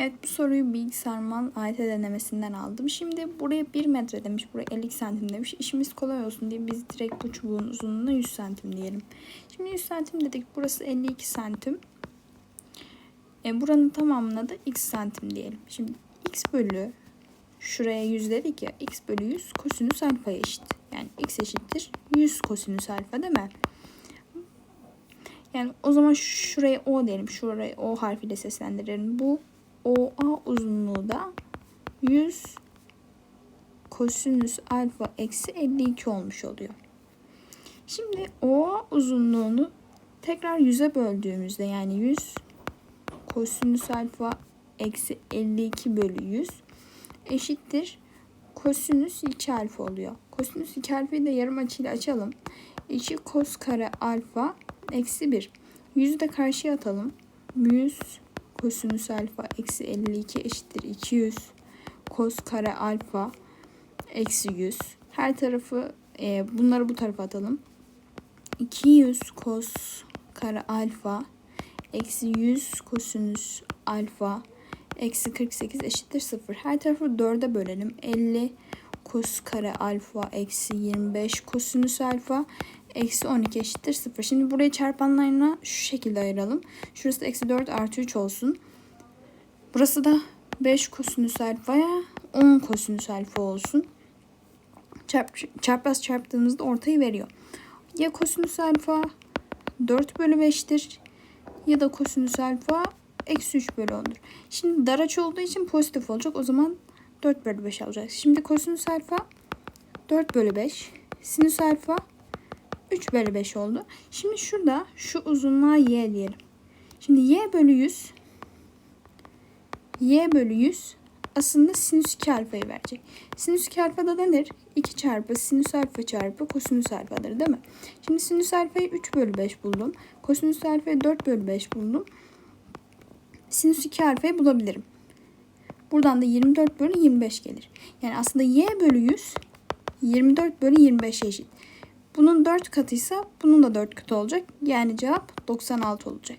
Evet bu soruyu bilgisayar mal AYT denemesinden aldım. Şimdi buraya 1 metre demiş, buraya 50 santim demiş. İşimiz kolay olsun diye biz direkt bu çubuğun uzunluğuna 100 santim diyelim. Şimdi 100 santim dedik, burası 52 santim. E, buranın tamamına da x santim diyelim. Şimdi x bölü şuraya 100 dedik ya x bölü 100 kosinüs alfaya eşit. Yani x eşittir 100 kosinüs alfa değil mi? Yani o zaman şuraya o diyelim. Şuraya o harfiyle seslendirelim. Bu OA uzunluğu da 100 kosinüs alfa eksi 52 olmuş oluyor. Şimdi OA uzunluğunu tekrar 100'e böldüğümüzde yani 100 kosinüs alfa eksi 52 bölü 100 eşittir kosinüs 2 alfa oluyor. Kosinüs 2 alfayı da yarım açıyla açalım. 2 kos kare alfa eksi 1. 100'ü de karşıya atalım. 100 kosinüs alfa eksi 52 eşittir 200 kos kare alfa eksi 100. Her tarafı e, bunları bu tarafa atalım. 200 kos kare alfa eksi 100 kosinüs alfa eksi 48 eşittir 0. Her tarafı 4'e bölelim. 50 kos kare alfa eksi 25 kosinüs alfa eksi 12 eşittir 0. Şimdi burayı çarpanlarına şu şekilde ayıralım. Şurası eksi 4 artı 3 olsun. Burası da 5 kosinüs alfaya 10 kosinüs alfa olsun. Çarp, çarpaz çarptığımızda ortayı veriyor. Ya kosinüs alfa 4 bölü 5'tir ya da kosinüs alfa eksi 3 bölü 10'dur. Şimdi dar açı olduğu için pozitif olacak. O zaman 4 bölü 5 alacağız. Şimdi kosinüs alfa 4 bölü 5. Sinüs alfa 3 bölü 5 oldu. Şimdi şurada şu uzunluğa y diyelim. Şimdi y bölü 100 y bölü 100 aslında sinüs 2 alfayı verecek. Sinüs 2 alfa da nedir? 2 çarpı sinüs alfa çarpı kosinüs alfadır değil mi? Şimdi sinüs alfayı 3 bölü 5 buldum. Kosinüs alfayı 4 bölü 5 buldum. Sinüs 2 alfayı bulabilirim. Buradan da 24 bölü 25 gelir. Yani aslında y bölü 100 24 bölü 25 eşit. Bunun 4 katıysa bunun da 4 katı olacak. Yani cevap 96 olacak.